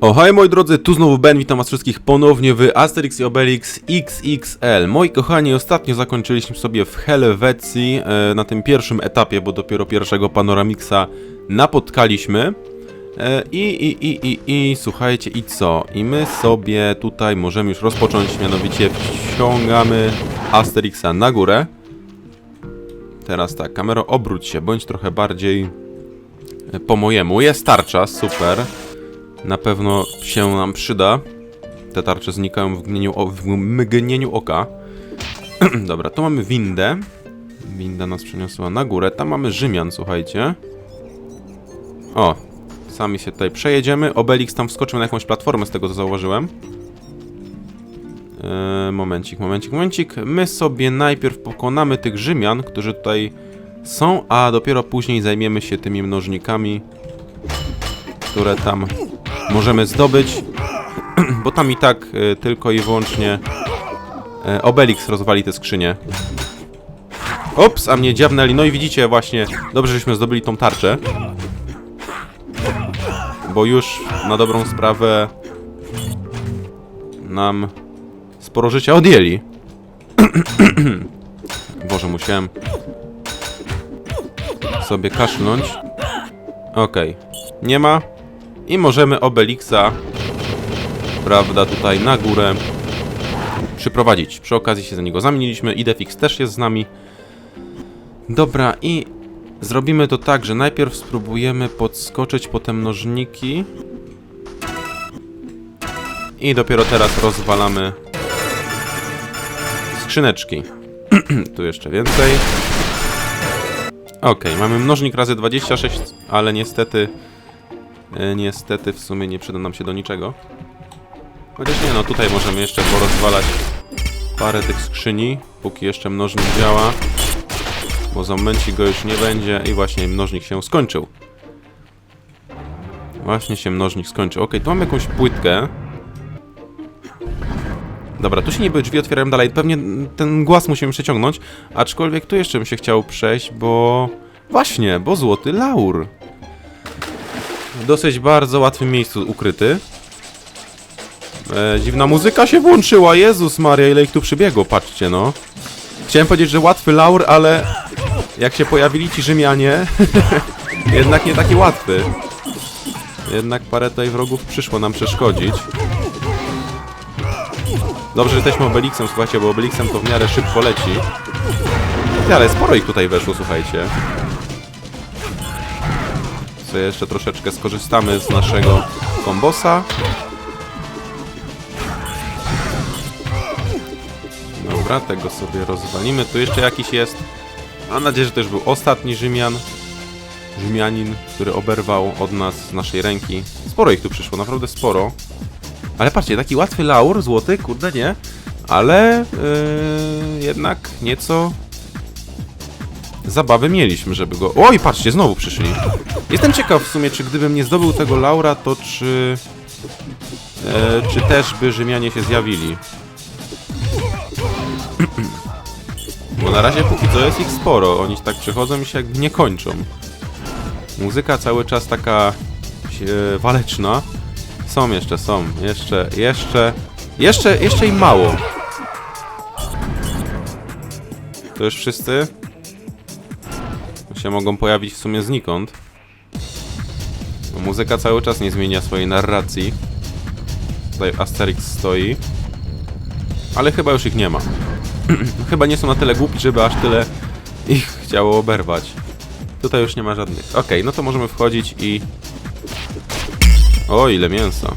O, hej moi drodzy, tu znowu Ben, witam was wszystkich ponownie w Asterix i Obelix XXL. Moi kochani, ostatnio zakończyliśmy sobie w Helwecji e, na tym pierwszym etapie, bo dopiero pierwszego Panoramixa napotkaliśmy. E, I, i, i, i, i słuchajcie, i co? I my sobie tutaj możemy już rozpocząć, mianowicie wciągamy Asterixa na górę. Teraz tak, kamero obróć się, bądź trochę bardziej e, po mojemu. Jest tarcza, super. Na pewno się nam przyda. Te tarcze znikają w mgnieniu, o, w mgnieniu oka. Dobra, tu mamy windę. Winda nas przeniosła na górę. Tam mamy Rzymian, słuchajcie. O, sami się tutaj przejedziemy. Obelix tam wskoczył na jakąś platformę, z tego co zauważyłem. Eee, momencik, momencik, momencik. My sobie najpierw pokonamy tych Rzymian, którzy tutaj są, a dopiero później zajmiemy się tymi mnożnikami, które tam możemy zdobyć, bo tam i tak y, tylko i wyłącznie y, Obelix rozwali te skrzynie. Ops, a mnie dziabnęli. No i widzicie właśnie, dobrze, żeśmy zdobyli tą tarczę. Bo już na dobrą sprawę nam sporo życia odjęli. Boże, musiałem sobie kaszlnąć. Okej, nie ma. I możemy Obelixa, prawda, tutaj na górę przyprowadzić. Przy okazji się za niego zamieniliśmy. Idefix też jest z nami. Dobra, i zrobimy to tak, że najpierw spróbujemy podskoczyć po te mnożniki. I dopiero teraz rozwalamy skrzyneczki. tu jeszcze więcej. Ok, mamy mnożnik razy 26, ale niestety Niestety w sumie nie przyda nam się do niczego. Chociaż nie, no tutaj możemy jeszcze porozwalać parę tych skrzyni, póki jeszcze mnożnik działa. Bo za momencik go już nie będzie i właśnie mnożnik się skończył. Właśnie się mnożnik skończył. Ok, tu mamy jakąś płytkę. Dobra, tu się niby drzwi otwierają dalej. Pewnie ten głaz musimy przeciągnąć. Aczkolwiek tu jeszcze bym się chciał przejść, bo... Właśnie, bo złoty laur w dosyć bardzo łatwym miejscu ukryty. E, dziwna muzyka się włączyła, Jezus Maria, ile ich tu przybiegło, patrzcie no. Chciałem powiedzieć, że łatwy laur, ale jak się pojawili ci Rzymianie, jednak nie taki łatwy. Jednak parę tutaj wrogów przyszło nam przeszkodzić. Dobrze, że jesteśmy Obelixem, słuchajcie, bo Obelixem to w miarę szybko leci. Ale sporo ich tutaj weszło, słuchajcie sobie jeszcze troszeczkę skorzystamy z naszego kombosa. Dobra, tego sobie rozwalimy. Tu jeszcze jakiś jest. Mam nadzieję, że już był ostatni Rzymian. Rzymianin, który oberwał od nas z naszej ręki. Sporo ich tu przyszło, naprawdę sporo. Ale patrzcie, taki łatwy laur, złoty, kurde nie. Ale yy, jednak nieco zabawy mieliśmy, żeby go... Oj, patrzcie, znowu przyszli. Jestem ciekaw w sumie, czy gdybym nie zdobył tego Laura, to czy... E, czy też by Rzymianie się zjawili. Bo na razie póki co jest ich sporo. Oni tak przychodzą i się jakby nie kończą. Muzyka cały czas taka... E, waleczna. Są jeszcze, są. Jeszcze, jeszcze... Jeszcze, jeszcze im mało. To już wszyscy? Się mogą pojawić w sumie znikąd. Muzyka cały czas nie zmienia swojej narracji. Tutaj Asterix stoi. Ale chyba już ich nie ma. chyba nie są na tyle głupi, żeby aż tyle ich chciało oberwać. Tutaj już nie ma żadnych. Okej, okay, no to możemy wchodzić i... O, ile mięsa.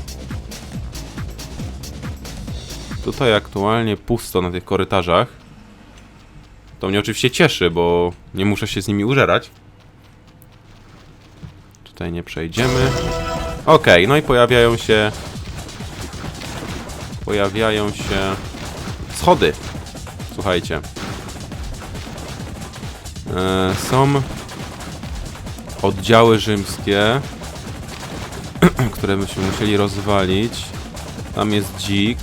Tutaj aktualnie pusto na tych korytarzach. To mnie oczywiście cieszy, bo nie muszę się z nimi użerać. Tutaj nie przejdziemy. Okay, no i pojawiają się... Pojawiają się... Schody. Słuchajcie. E, są oddziały rzymskie, które byśmy musieli rozwalić. Tam jest dzik.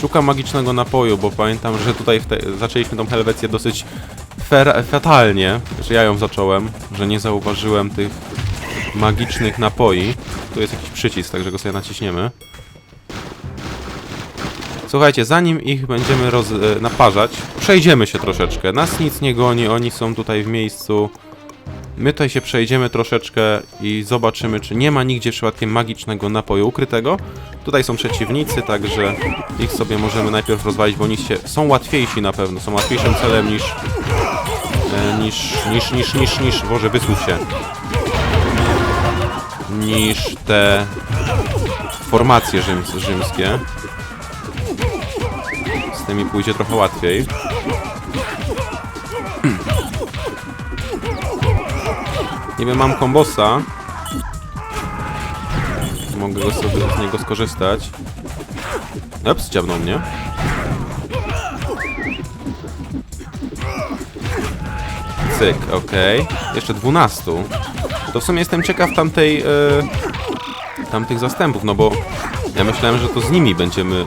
Szukam magicznego napoju, bo pamiętam, że tutaj zaczęliśmy tą Helwecję dosyć fatalnie. Że ja ją zacząłem, że nie zauważyłem tych magicznych napoi. Tu jest jakiś przycisk, także go sobie naciśniemy. Słuchajcie, zanim ich będziemy roz, e, naparzać, przejdziemy się troszeczkę. Nas nic nie goni, oni są tutaj w miejscu. My tutaj się przejdziemy troszeczkę i zobaczymy, czy nie ma nigdzie przypadkiem magicznego napoju ukrytego. Tutaj są przeciwnicy, także ich sobie możemy najpierw rozwalić, bo oni się, są łatwiejsi na pewno, są łatwiejszym celem niż, e, niż, niż, niż, niż, niż, Boże, wysłuch się, niż te formacje rzyms, rzymskie. Z tymi pójdzie trochę łatwiej. Wiem, mam kombosa. Mogę go sobie z niego skorzystać. Ups, dziabnął mnie. Cyk, okej. Jeszcze 12. To w sumie jestem ciekaw tamtej... E, tamtych zastępów, no bo ja myślałem, że to z nimi będziemy...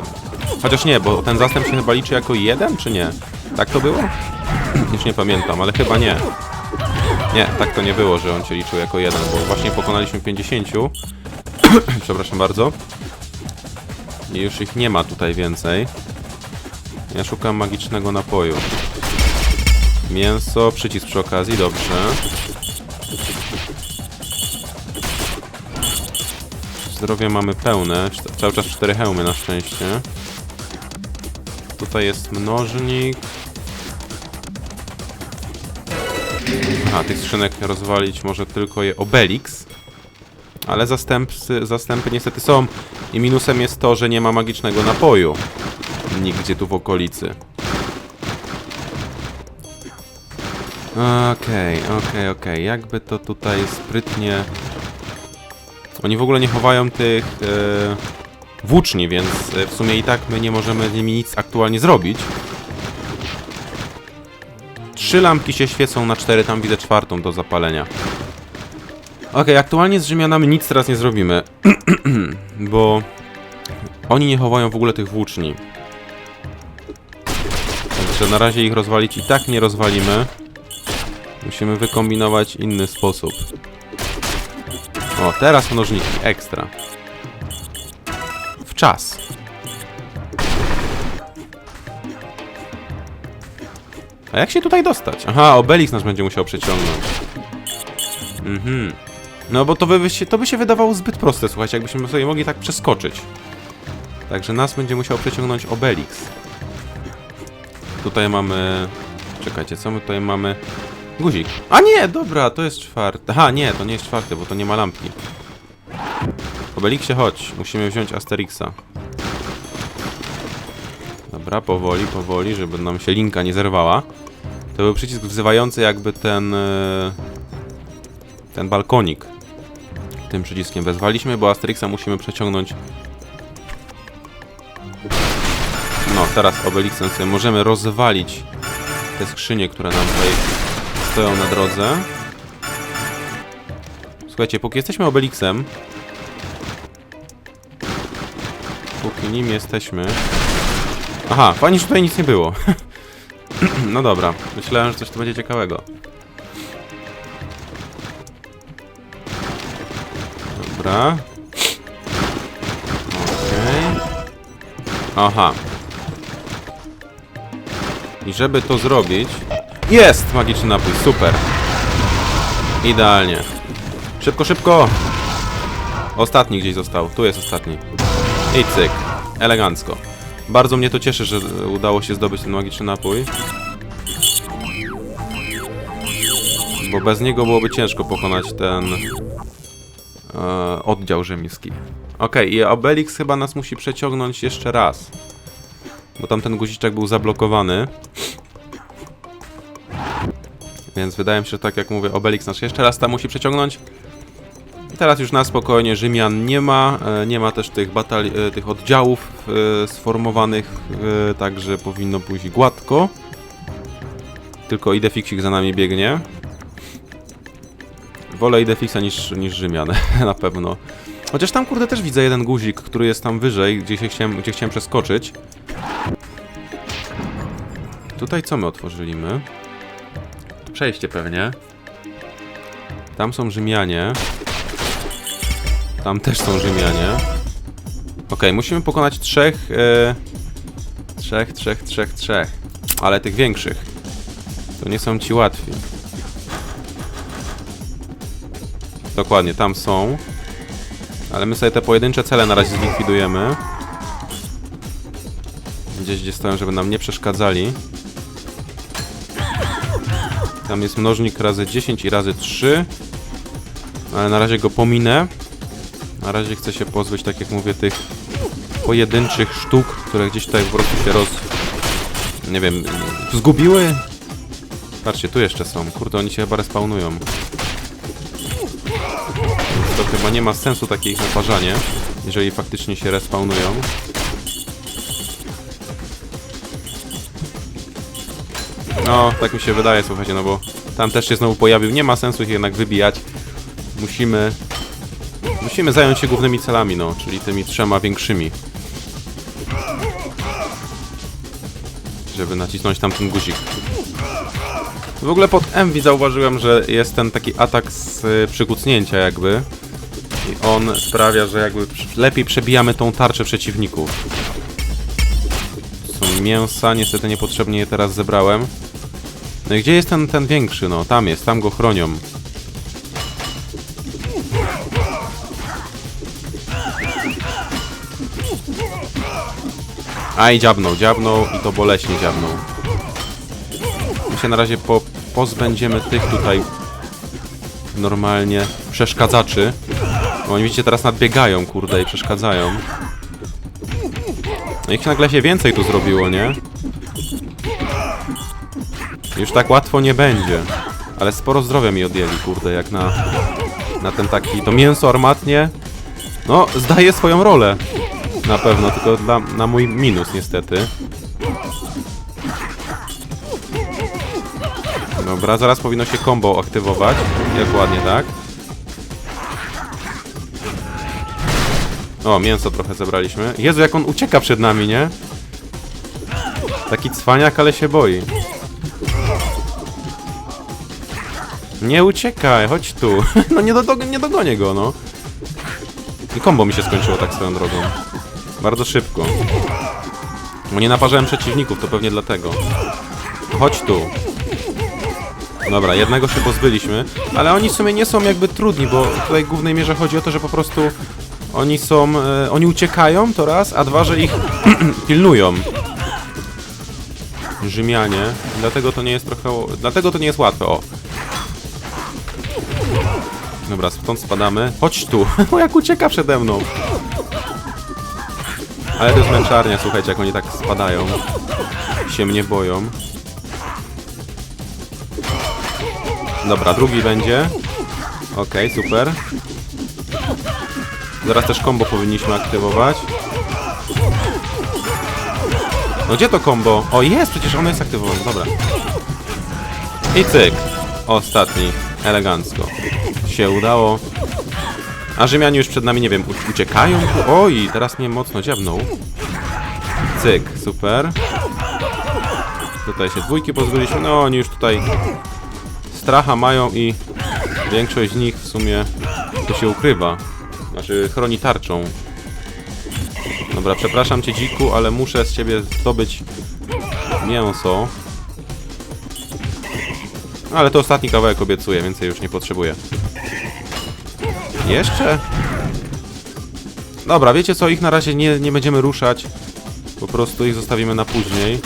Chociaż nie, bo ten zastęp się chyba liczy jako jeden, czy nie? Tak to było? Już nie pamiętam, ale chyba nie. Nie, tak to nie było, że on się liczył jako jeden, bo właśnie pokonaliśmy 50. Przepraszam bardzo. I już ich nie ma tutaj więcej. Ja szukam magicznego napoju. Mięso, przycisk przy okazji, dobrze. Zdrowie mamy pełne, cały czas cztery hełmy na szczęście. Tutaj jest mnożnik. Aha, tych skrzynek rozwalić może tylko je Obelix. Ale zastępcy, zastępy niestety są. I minusem jest to, że nie ma magicznego napoju. Nigdzie tu w okolicy. Okej, okej, okej. Jakby to tutaj sprytnie... Oni w ogóle nie chowają tych e, włóczni, więc e, w sumie i tak my nie możemy z nimi nic aktualnie zrobić. Trzy lampki się świecą na cztery, tam widzę czwartą do zapalenia. Okej, aktualnie z Rzymianami nic teraz nie zrobimy, bo oni nie chowają w ogóle tych włóczni. Także na razie ich rozwalić i tak nie rozwalimy. Musimy wykombinować inny sposób. O, teraz mnożniki, ekstra. W czas. A jak się tutaj dostać? Aha, Obelix nas będzie musiał przeciągnąć. Mhm. No bo to by, się, to by się wydawało zbyt proste, słuchajcie, jakbyśmy sobie mogli tak przeskoczyć. Także nas będzie musiał przeciągnąć Obelix. Tutaj mamy... Czekajcie, co my tutaj mamy? Guzik. A nie, dobra, to jest czwarty. Aha, nie, to nie jest czwarty, bo to nie ma lampki. Obelixie, chodź. Musimy wziąć Asterixa. Dobra, powoli, powoli, żeby nam się linka nie zerwała. To był przycisk wzywający jakby ten... e, Ten balkonik. Tym przyciskiem wezwaliśmy, bo Asterixa musimy przeciągnąć... No, teraz Obelixem sobie możemy rozwalić te skrzynie, które nam tutaj stoją na drodze. Słuchajcie, póki jesteśmy Obelixem... Póki nim jesteśmy... Aha, fajnie, że tutaj nic nie było. no dobra, myślałem, że coś tu będzie ciekawego. Dobra. Okej. Aha. I żeby to zrobić... Jest! Magiczny napój, super. Idealnie. Szybko, szybko! Ostatni gdzieś został. Tu jest ostatni. I cyk. Elegancko. Bardzo mnie to cieszy, że udało się zdobyć ten magiczny napój. Bo bez niego byłoby ciężko pokonać ten e, oddział rzymski. Okej, i Obelix chyba nas musi przeciągnąć jeszcze raz. Bo tamten guziczek był zablokowany. Więc wydaje mi się, że tak jak mówię, Obelix nas jeszcze raz tam musi przeciągnąć. Teraz już na spokojnie Rzymian nie ma, e, nie ma też tych batali e, tych oddziałów e, sformowanych, także powinno pójść gładko. Tylko Idefixik za nami biegnie. Wolę Idefixa niż, niż Rzymian, na pewno. Chociaż tam kurde też widzę jeden guzik, który jest tam wyżej, gdzie, się chciałem, gdzie chciałem przeskoczyć. Tutaj co my otworzyliśmy? Przejście pewnie. Tam są Rzymianie. Tam też są Rzymianie. Okej, musimy pokonać trzech... E... Trzech, trzech, trzech, trzech. Ale tych większych. To nie są ci łatwi. Dokładnie, tam są. Ale my sobie te pojedyncze cele na razie zlikwidujemy. Gdzieś, gdzie stoją, żeby nam nie przeszkadzali. Tam jest mnożnik razy 10 i razy 3. Ale na razie go pominę. Na razie chcę się pozbyć, tak jak mówię, tych pojedynczych sztuk, które gdzieś tutaj po prostu się roz... Nie wiem, zgubiły? Patrzcie, tu jeszcze są. Kurde, oni się chyba respawnują. To chyba nie ma sensu takie ich naparzanie, jeżeli faktycznie się respawnują. No, tak mi się wydaje, słuchajcie, no bo tam też się znowu pojawił. Nie ma sensu ich jednak wybijać. Musimy... Musimy zająć się głównymi celami, no, czyli tymi trzema większymi. Żeby nacisnąć tam ten guzik. W ogóle pod Envy zauważyłem, że jest ten taki atak z y, przykucnięcia jakby. I on sprawia, że jakby lepiej przebijamy tą tarczę przeciwników. Są mięsa, niestety niepotrzebnie je teraz zebrałem. No i gdzie jest ten, ten większy? No, tam jest, tam go chronią. A i dziabnął, dziabnął i to boleśnie dziabnął. My się na razie po, pozbędziemy tych tutaj normalnie przeszkadzaczy. Bo oni widzicie teraz nadbiegają, kurde, i przeszkadzają. No ich nagle się więcej tu zrobiło, nie? Już tak łatwo nie będzie. Ale sporo zdrowia mi odjęli, kurde, jak na, na ten taki... To mięso armatnie, no, zdaje swoją rolę. Na pewno, tylko dla, na mój minus niestety. Dobra, zaraz powinno się combo aktywować. Jak ładnie, tak? O, mięso trochę zebraliśmy. Jezu, jak on ucieka przed nami, nie? Taki cwaniak, ale się boi. Nie uciekaj, chodź tu. No nie, do, nie dogonię go, no. I kombo mi się skończyło tak swoją drogą. Bardzo szybko. Bo nie naparzałem przeciwników, to pewnie dlatego. Chodź tu. Dobra, jednego się pozbyliśmy, ale oni w sumie nie są jakby trudni, bo tutaj w głównej mierze chodzi o to, że po prostu oni są, e, oni uciekają, to raz, a dwa, że ich pilnują. Rzymianie, dlatego to nie jest trochę, dlatego to nie jest łatwe, o. Dobra, stąd spadamy. Chodź tu, o jak ucieka przede mną. Ale to jest męczarnia, słuchajcie, jak oni tak spadają. Się mnie boją. Dobra, drugi będzie. Okej, super. Zaraz też combo powinniśmy aktywować. No gdzie to combo? O, jest, przecież ono jest aktywowane, dobra. I cyk. Ostatni. Elegancko. Się udało. A Rzymianie już przed nami, nie wiem, uciekają? Oj, teraz mnie mocno dziabnął. Cyk, super. Tutaj się dwójki pozbyliśmy. No, oni już tutaj stracha mają i większość z nich w sumie to się ukrywa. Znaczy, chroni tarczą. Dobra, przepraszam cię dziku, ale muszę z ciebie zdobyć mięso. Ale to ostatni kawałek obiecuję, więcej już nie potrzebuję. Jeszcze? Dobra, wiecie co, ich na razie nie, nie będziemy ruszać. Po prostu ich zostawimy na później.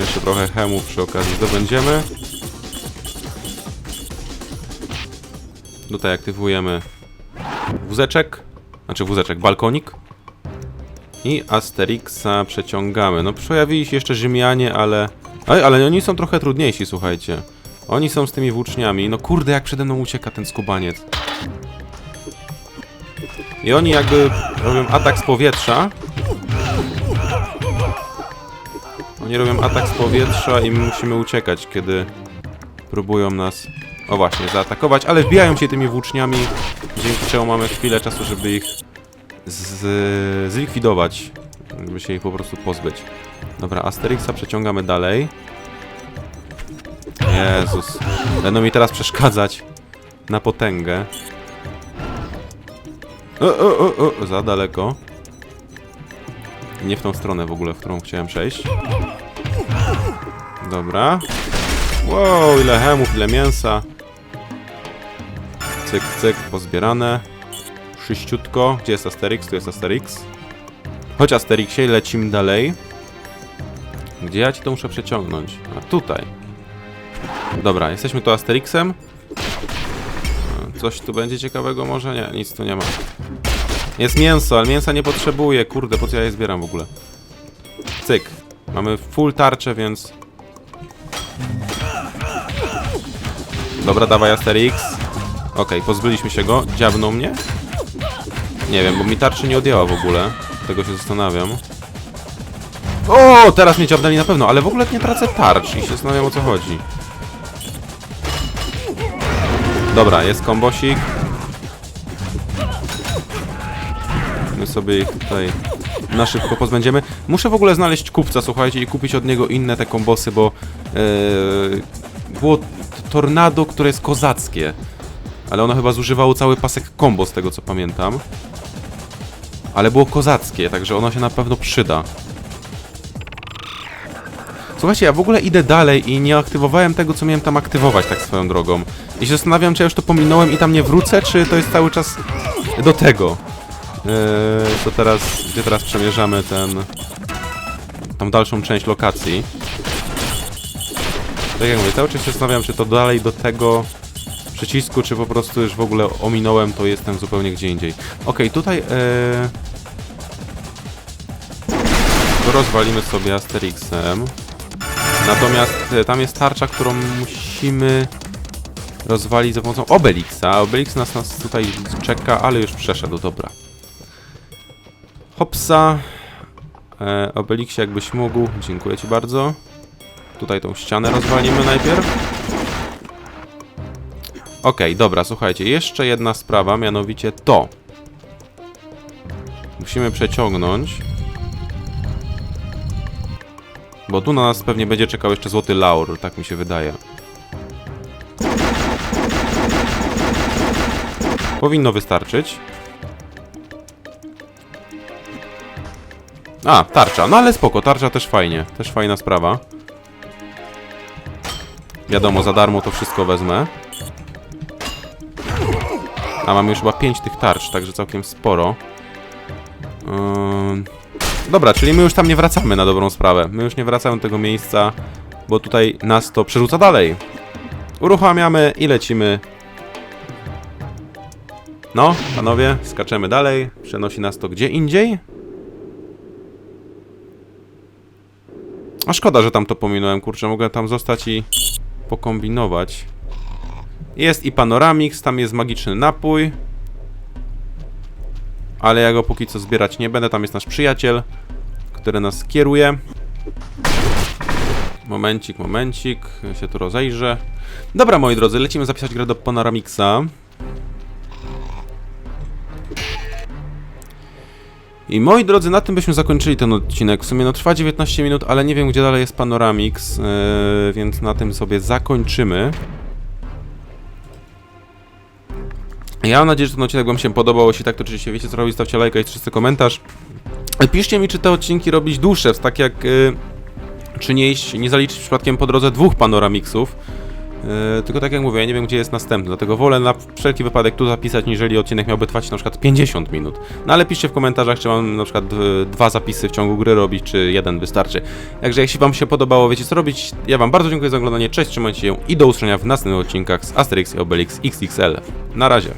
Jeszcze trochę hemów przy okazji zdobędziemy. Tutaj aktywujemy wózeczek, znaczy wózeczek, balkonik. I Asterixa przeciągamy. No przejawili się jeszcze Rzymianie, ale... Oj, ale oni są trochę trudniejsi, słuchajcie. Oni są z tymi włóczniami. No kurde, jak przede mną ucieka ten skubaniec. I oni jakby robią atak z powietrza. Oni robią atak z powietrza i my musimy uciekać, kiedy próbują nas, o właśnie, zaatakować, ale wbijają się tymi włóczniami, dzięki czemu mamy chwilę czasu, żeby ich z zlikwidować, żeby się ich po prostu pozbyć. Dobra, Asterixa przeciągamy dalej. Jezus, będą mi teraz przeszkadzać na potęgę. O, o, o, o, za daleko. Nie w tą stronę w ogóle, w którą chciałem przejść. Dobra. Wow, ile hemów, ile mięsa. Cyk, cyk, pozbierane. Szyściutko. Gdzie jest Asterix? Tu jest Asterix. Chodź Asterixie, lecimy dalej. Gdzie ja ci to muszę przeciągnąć? A tutaj. Dobra, jesteśmy tu Asterixem. A, Coś tu będzie ciekawego może? Nie, nic tu nie ma. Jest mięso, ale mięsa nie potrzebuję. Kurde, po co ja je zbieram w ogóle? Cyk. Mamy full tarczę, więc... Dobra, dawaj Asterix. Okej, pozbyliśmy się go. Dziabnął mnie? Nie wiem, bo mi tarczy nie odjęła w ogóle. Tego się zastanawiam. O, teraz mnie dziabnęli na pewno, ale w ogóle nie tracę tarcz i się zastanawiam o co chodzi. Dobra, jest kombosik. My sobie ich tutaj na szybko pozbędziemy. Muszę w ogóle znaleźć kupca, słuchajcie, i kupić od niego inne te kombosy, bo yy, było tornado, które jest kozackie. Ale ono chyba zużywało cały pasek kombo, z tego co pamiętam. Ale było kozackie, także ono się na pewno przyda. Słuchajcie, ja w ogóle idę dalej i nie aktywowałem tego, co miałem tam aktywować, tak swoją drogą. I się zastanawiam, czy ja już to pominąłem i tam nie wrócę, czy to jest cały czas do tego. Eee, to teraz, gdzie teraz przemierzamy ten... tą dalszą część lokacji. Tak jak mówię, cały czas się zastanawiam, czy to dalej do tego przycisku, czy po prostu już w ogóle ominąłem, to jestem zupełnie gdzie indziej. Okej, tutaj... Eee... rozwalimy sobie Asterixem. Natomiast e, tam jest tarcza, którą musimy rozwalić za pomocą Obelixa. Obelix nas, nas tutaj czeka, ale już przeszedł, dobra. Hopsa. E, jakbyś mógł. Dziękuję ci bardzo. Tutaj tą ścianę rozwalimy najpierw. Okej, dobra, słuchajcie, jeszcze jedna sprawa, mianowicie to. Musimy przeciągnąć. Bo tu na nas pewnie będzie czekał jeszcze złoty laur, tak mi się wydaje. Powinno wystarczyć. A, tarcza. No ale spoko, tarcza też fajnie. Też fajna sprawa. Wiadomo, za darmo to wszystko wezmę. A mamy już chyba 5 tych tarcz, także całkiem sporo. Ym... Dobra, czyli my już tam nie wracamy na dobrą sprawę. My już nie wracamy do tego miejsca, bo tutaj nas to przerzuca dalej. Uruchamiamy i lecimy. No, panowie, skaczemy dalej. Przenosi nas to gdzie indziej. A szkoda, że tam to pominąłem, kurczę, mogę tam zostać i pokombinować. Jest i Panoramix, tam jest magiczny napój. Ale ja go póki co zbierać nie będę, tam jest nasz przyjaciel, który nas kieruje. Momencik, momencik, się tu rozejrzę. Dobra, moi drodzy, lecimy zapisać grę do Panoramixa. I moi drodzy, na tym byśmy zakończyli ten odcinek. W sumie no trwa 19 minut, ale nie wiem gdzie dalej jest Panoramix, yy, więc na tym sobie zakończymy. Ja mam nadzieję, że ten odcinek Wam się podobał. Jeśli tak, to oczywiście wiecie co robić, stawcie lajka i czysty komentarz. Piszcie mi, czy te odcinki robić dłuższe, tak jak... Yy, czy nie iść, nie zaliczyć przypadkiem po drodze dwóch panoramixów. Yy, tylko tak jak mówię, ja nie wiem gdzie jest następny, dlatego wolę na wszelki wypadek tu zapisać, niżeli odcinek miałby trwać na przykład 50 minut. No ale piszcie w komentarzach, czy mam na przykład yy, dwa zapisy w ciągu gry robić, czy jeden wystarczy. Także jeśli Wam się podobało, wiecie co robić. Ja Wam bardzo dziękuję za oglądanie, cześć, trzymajcie się i do usłyszenia w następnych odcinkach z Asterix i Obelix XXL. Na razie.